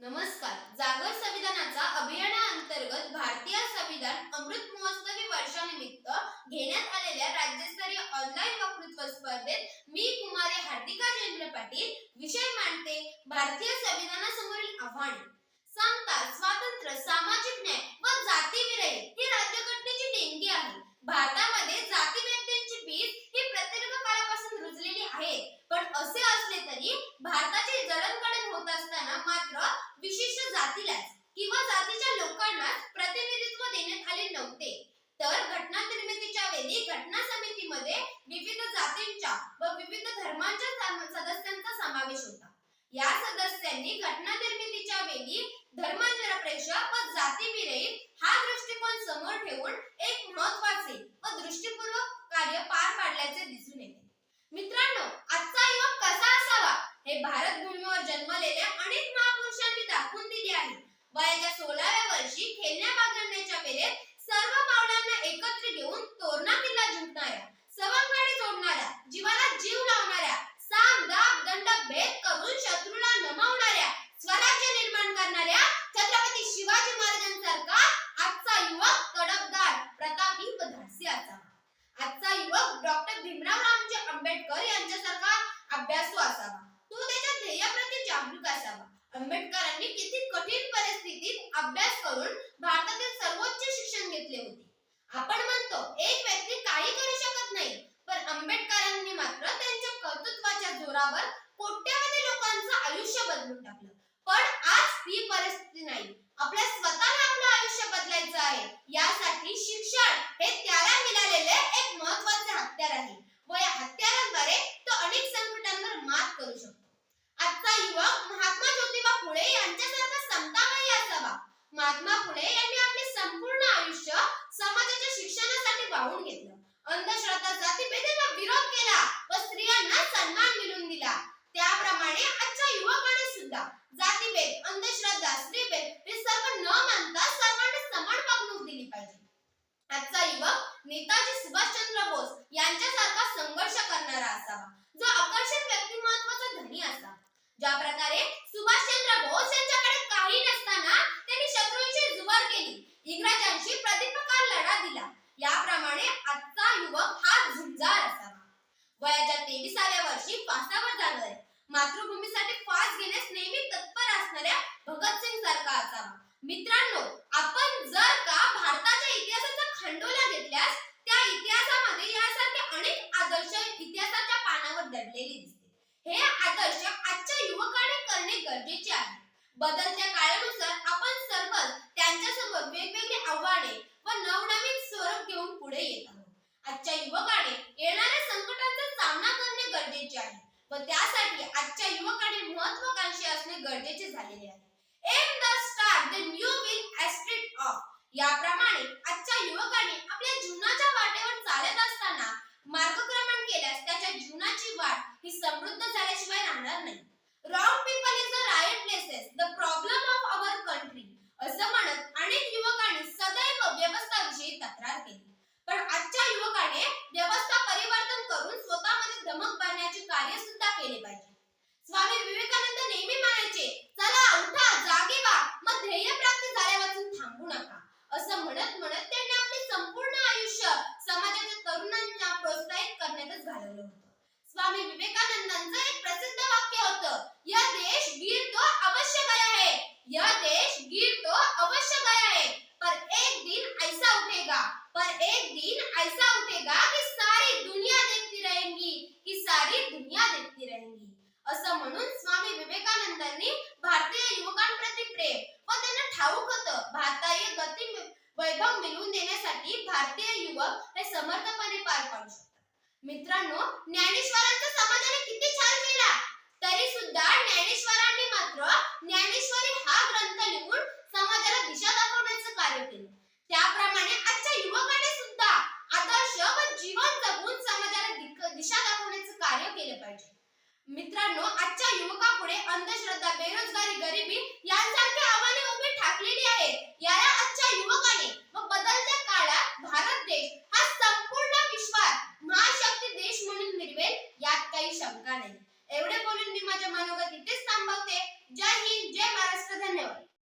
नमस्कार. जागर संविधानाचा अभियानाअंतर्गत भारतीय संविधान अमृत महोत्सवी वर्षानिमित्त घेण्यात आलेल्या राज्यस्तरीय ऑनलाईन वक्तृत्व स्पर्धेत मी कुमारी हार्दिका जयेंद्र पाटील विषय मांडते भारतीय संविधानासमोरील आव्हाने. समता स्वातंत्र्य सामाजिक न्याय व जातीविरहित ही राज्यघटनेची देणगी आहे. भारतामध्ये जाती व्यक्तींची धर्मनिरपेक्ष व जातीविरहित हा दृष्टिकोन समोर ठेवून एक महत्त्वाचे व दृष्टीपूर्वक कार्य पार पाडल्याचे दिसून येते. मित्रांनो आजचा युवक कसा असावा हे भारत भूमीवर जन्मलेल्या अनेक महापुरुषांनी दाखवून दिले आहे. वयाच्या सोळाव्या वर्षी खेळण्या बागडण्याच्या वेळेत कठीण परिस्थितीत अभ्यास करून भारतातील सर्वोच्च शिक्षण घेतले होते. आपण म्हणतो एक व्यक्ती काही करू शकत नाही पण आंबेडकरांनी मात्र त्यांच्या कर्तृत्वाच्या जोरावर कोट्यावधी लोकांचं आयुष्य बदलून टाकलं. पण आज ही परिस्थिती नाही. आपल्या स्वतःला आपलं आयुष्य बदलायचं आहे. यासाठी शिक्षण हे त्याला मिळालेले एक महत्त्वाचे हत्यार आहे व या हत्याराद्वारे तो अनेक संकटांवर मात करू शकतो. आजचा युवक महात्मा ज्योतिबा फुले यांच्यासारखा समतामयी असावा महात्मा फुले यांनी आपले संपूर्ण आयुष्य समाजाच्या शिक्षणासाठी वाहून घेतलं अंधश्रद्धा जातीभेदाला विरोध केला व स्त्रियांना सन्मान मिळून दिला. त्याप्रमाणे आजच्या युवकाने सुद्धा जातीभेद अंधश्रद्धा स्त्रीभेद हे सर्व न मानता सर्वांना समान वागणूक दिली पाहिजे. आजचा युवक नेताजी सुभाषचंद्र बोस यांच्यासारखा संघर्ष करणारा असावा. जो आकर्षक व्यक्तिमत्वाचा धनी असावा. ज्या प्रकारे सुभाषचंद्र बोस यांच्याकडे काही नसताना त्यांनी शत्रूंची जुवार केली इंग्रजांशी प्रतिप्रकार लढा दिला. याप्रमाणे आजचा युवक हा झुंजार असावा. वयाच्या तेविसाव्या वर्षी फासावर जाणार. आहे मातृभूमीसाठी फास घेण्यास नेहमी तत्पर असणाऱ्या भगतसिंग सारखा असावा मित्रांनो आपण जर का भारताच्या इतिहासाचा खंडोला घेतल्यास त्या इतिहासामध्ये यासारखे अनेक आदर्श इतिहासाच्या पानावर दडलेले दिसते. हे आदर्श आजच्या युवकाने करणे गरजेचे आहे. बदलत्या काळानुसार आपण सर्व त्यांच्यासमोर वेगवेगळी आव्हाने व नवनवीन स्वरूप घेऊन पुढे येत आहोत. आजच्या युवकाने येणाऱ्या सामना करणे गरजेचे आहे. व त्यासाठी आजच्या युवकांनी महत्वाकांक्षी असणे गरजेचे झालेले आहे. Am the star the new will street of याप्रमाणे आजच्या युवकाने आपल्या जीवनाच्या वाटेवर चालत असताना मार्गक्रमण केल्यास त्याच्या जीवनाची वाट ही समृद्ध झाल्याशिवाय राहणार नाही. Wrong people is the right places the problem of our country असं म्हणत अनेक युवकांनी सदैव व्यवस्थाविषयी तक्रार केली पण आजच्या युवकाने व्यवस्था परिवर्तन करून स्वतःमध्ये भरण्याचे कार्य सुद्धा केले पाहिजे. स्वामी विवेकानंद नेहमी म्हणायचे चला उठा जागे व्हा मग ध्येय प्राप्त झाल्यापासून थांबू नका. असं म्हणत म्हणत त्यांनी आपले संपूर्ण आयुष्य समाजाच्या तरुणांना प्रोत्साहित करण्यातच घालवलं होतं. स्वामी विवेकानंदांचं एक प्रसिद्ध वाक्य होतं या देश वीर भारतीय युवक हे समर्थपणे पार पाडू शकतात. मित्रांनो ज्ञानेश्वरांचा समाजाने किती छान केला. तरी सुद्धा ज्ञानेश्वरांनी मात्र ज्ञानेश्वरी हा ग्रंथ लिहून समाजाला दिशा दाखवण्याचं कार्य केले. त्याप्रमाणे आजच्या युवकाने सुद्धा आदर्श व जीवन जगून समाजाला दिशा दाखवण्याचं कार्य केले पाहिजे. मित्रांनो आजच्या युवकापुढे अंधश्रद्धा बेरोजगारी गरिबी यांसारखी आव्हाने उभी ठाकलेली आहेत. याला आजच्या युवकाने व बदलत्या ધન્યવાદ.